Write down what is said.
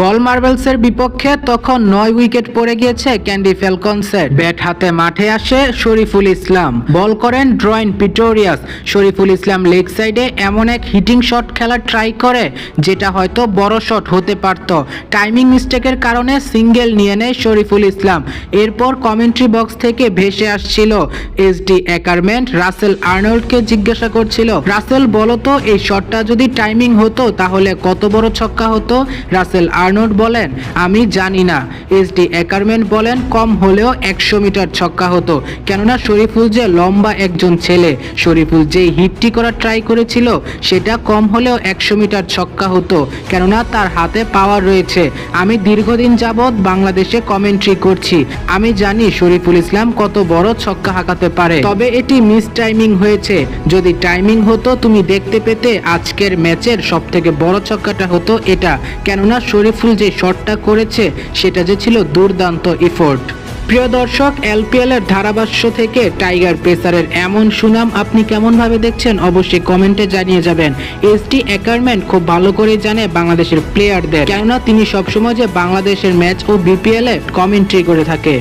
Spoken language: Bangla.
গল মার্বেলসের বিপক্ষে তখন নয় উইকেট পড়ে গিয়েছে ক্যান্ডি ফ্যালকনসের। ব্যাট হাতে মাঠে আসে শরীফুল ইসলাম। বল করেন ড্রয়েন পিটোরিয়াস। শরীফুল ইসলাম লেগ সাইডে এমন এক হিটিং শট খেলার ট্রাই করে, যেটা হয়তো বড় শট হতে পারত। টাইমিং মিস্টেকের কারণে সিঙ্গেল নিয়ে নেয় শরীফুল ইসলাম। এরপর কমেন্ট্রি বক্স থেকে ভেসে আসছিল এসডি অ্যাকারমেন্ট রাসেল আর্নল্ডকে জিজ্ঞাসা করছিল, রাসেল, বলো তো, এই শটটা যদি টাইমিং হতো, তাহলে কত বড় ছক্কা হতো? রাসেল আর্নল্ড বলেন, আমি জানি না। এসডি অ্যাকারমেন্ট বলেন, কম হলেও একশো মিটার ছক্কা হতো। কেননা শরীফুল যে লম্বা একজন ছেলে, শরীফুল যেই হিটটি করার ট্রাই করেছিল, সেটা কম হলেও একশো মিটার ছক্কা হতো, কেননা তার হাতে পাওয়ার রয়েছে। আমি দীর্ঘদিন যাবৎ বাংলাদেশে কমেন্ট্রি করছি। আমি জানি শরীফুল ইসলাম কত বড় ছক্কা হাঁকাতে পারে। তবে এটি মিস টাইমিং হয়েছে। যদি টাইমিং হতো, তুমি দেখতে পেতে আজকের ম্যাচের সব থেকে বড় ছক্কাটা হতো এটা। কেননা শরীফুল যে শটটা করেছে, সেটা যে ছিল দুর্দান্ত ইফোর্ট প্রিয় দর্শক এলপিএল এর ধারাভাষ্য থেকে টাইগার পেসারের এমন সুনাম আপনি কেমনভাবে দেখছেন? অবশ্যই কমেন্টে জানিয়ে যাবেন। এসটি অ্যাকারম্যান খুব ভালো করে জানে বাংলাদেশের প্লেয়ারদের কেননা, তিনি সবসময় যে বাংলাদেশের ম্যাচ ও বিপিএল এ কমেন্ট্রি করে থাকে।